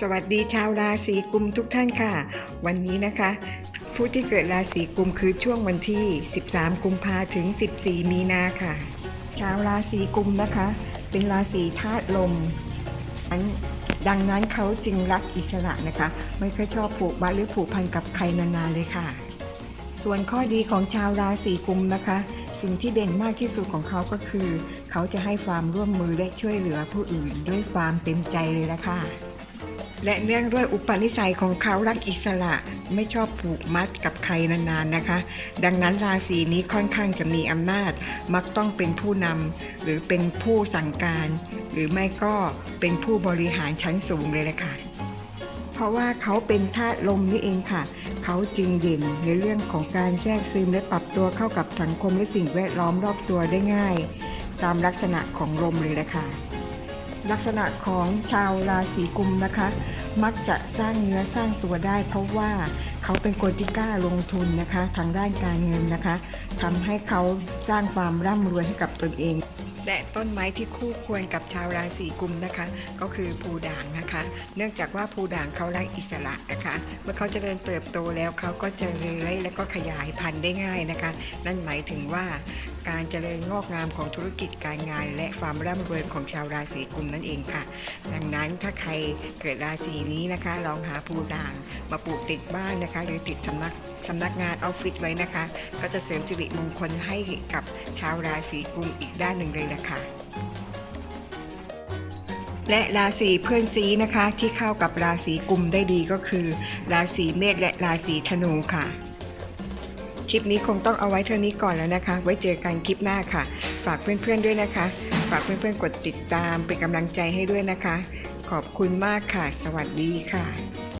สวัสดีชาวราศีกุมทุกท่านค่ะ วันนี้นะคะ ผู้ที่เกิดราศีกุมคือช่วงวันที่ 13 กุมภาถึง 14 มีนาค่ะ ชาวราศีกุมนะคะ เป็นราศีธาตุลมดังนั้นเขาจึงรักอิสระนะคะ ไม่ค่อยชอบผูกมัดหรือผูกพันกับใครนานๆเลยค่ะ ส่วนข้อดีของชาวราศีกุมนะคะ สิ่งที่เด่นมากที่สุดของเขาก็คือ เขาจะให้ความร่วมมือและช่วยเหลือผู้อื่นด้วยความเต็มใจเลยละค่ะ และเนื่องด้วยอุปนิสัยของเขารักอิสระไม่ชอบผูกมัดกับใครนานๆนะคะ ดังนั้นราศีนี้ค่อนข้างจะมีอำนาจ มักต้องเป็นผู้นำหรือเป็นผู้สั่งการ หรือไม่ก็เป็นผู้บริหารชั้นสูงเลยละค่ะเพราะว่าเขาเป็นธาตุลมนี่เองค่ะ เขาจึงเด่นในเรื่องของการแทรกซึมและปรับตัวเข้ากับสังคมและสิ่งแวดล้อมรอบตัวได้ง่าย ตามลักษณะของลมเลยละค่ะ ลักษณะของชาวราศีกุมนะคะ มักจะสร้างเนื้อสร้างตัวได้ เพราะว่าเขาเป็นคนที่กล้าลงทุนนะคะ ทางด้านการเงินนะคะทำให้เขาสร้างความร่ำรวยให้กับตนเอง และต้นไม้ที่คู่ควรกับชาวราศีกุมนะคะ ก็คือภูด่างนะคะ เนื่องจากว่าภูด่างเขาไร้อิสระนะคะ เมื่อเขาจเจริญเติบโตแล้วเขาก็จะเลื้อยและก็ขยายพันธุ์ได้ง่ายนะคะ นั่นหมายถึงว่าการเจริญงอกงามของธุรกิจการงาน และความร่ำรวยของชาวราศีกุมนั่นเองค่ะ ดังนั้นถ้าใครเกิดราศีนี้นะคะ ลองหาภูด่างมาปลูกติดบ้านนะคะ หรือติดสำนัก สำนักงานออฟฟิศไว้นะคะ ก็จะเสริมสิริมงคลให้กับชาวราศีกุมอีกด้านหนึ่งเลยนะคะและราศีเพื่อนซีนะคะ ที่เข้ากับราศีกุมได้ดีก็คือ ราศีเมษและราศีธนูค่ะ คลิปนี้คงต้องเอาไว้เท่านี้ก่อนแล้วนะคะ ไว้เจอกันคลิปหน้าค่ะ ฝากเพื่อนๆด้วยนะคะ ฝากเพื่อนๆกดติดตามเป็นกำลังใจให้ด้วยนะคะ ขอบคุณมากค่ะ สวัสดีค่ะ